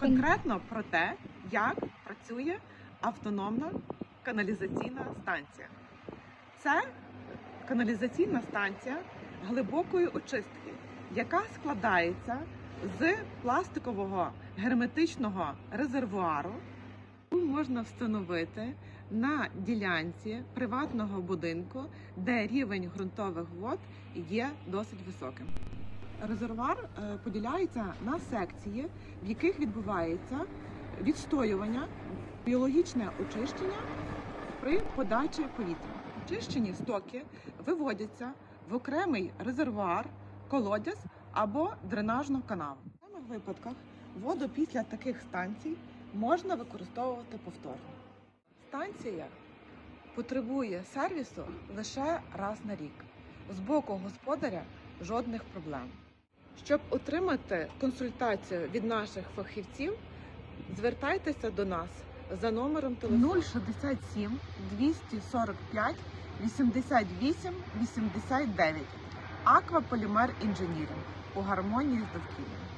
конкретно про те, як працює автономна каналізаційна станція. Це каналізаційна станція глибокої очистки, яка складається з пластикового герметичного резервуару. яку Можна встановити на ділянці приватного будинку, де рівень ґрунтових вод є досить високим. Резервуар е, поділяється на секції, в яких відбувається відстоювання, біологічне очищення при подачі повітря. Очищені стоки виводяться в окремий резервуар, колодязь або дренажну канаву. В окремих випадках воду після таких станцій можна використовувати повторно. Станція потребує сервісу лише раз на рік. З боку господаря жодних проблем. Щоб отримати консультацію від наших фахівців, звертайтеся до нас за номером телефону 067 245 88 89. Акваполімер інженіринг у гармонії з довкіллям.